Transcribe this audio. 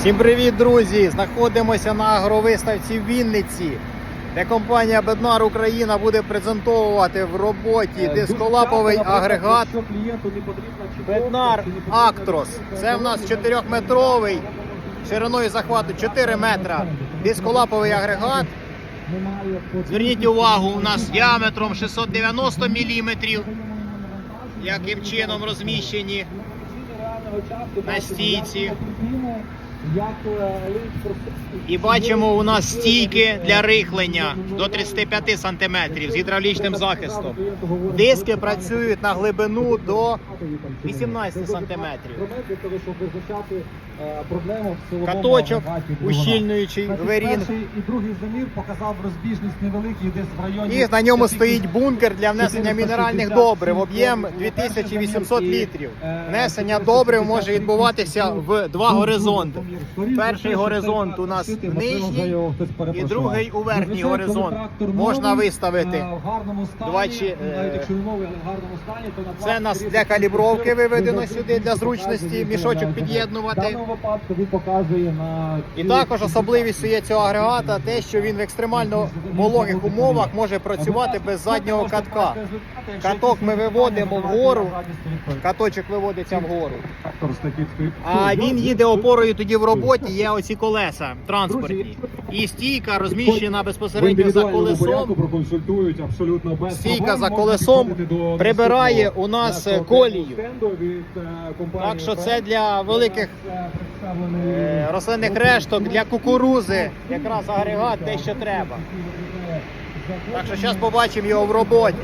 Всім привіт, друзі! Знаходимося на агровиставці в Вінниці, де компанія Беднар Україна буде презентовувати в роботі дисколаповий агрегат Беднар Актрос. Це в нас 4-метровий, шириною захвату 4 метра. Дисколаповий агрегат. Зверніть увагу, у нас діаметром 690 мм. Яким чином розміщені на стійці. І бачимо, у нас стійки для рихлення до 35 см з гідравлічним захистом. Диски працюють на глибину до 18 см. Каточок ущільнуючий верінг. І другий замір показав розбіжність невеликий десь в районі. І на ньому стоїть бункер для внесення мінеральних добрив. Об'єм 2800 літрів. Внесення добрив може відбуватися в два горизонти. Перший горизонт у нас нижній і другий у верхній горизонт. Можна виставити. два чи, е, Це нас для калібровки виведено сюди для зручності мішочок під'єднувати. І також особливістю є цього агрегата те, що він в екстремально вологих умовах може працювати без заднього катка. Каток ми виводимо вгору, Каточок виводиться вгору. А він їде опорою тоді в роботі. Є оці колеса транспортні. І стійка розміщена безпосередньо за колесом. проконсультують абсолютно без Стійка за колесом прибирає у нас нашого колію. е, Так що це для великих Е, е, рослинних решток, для кукурузи, якраз агрегат те, що треба. Так що зараз побачимо його в роботі.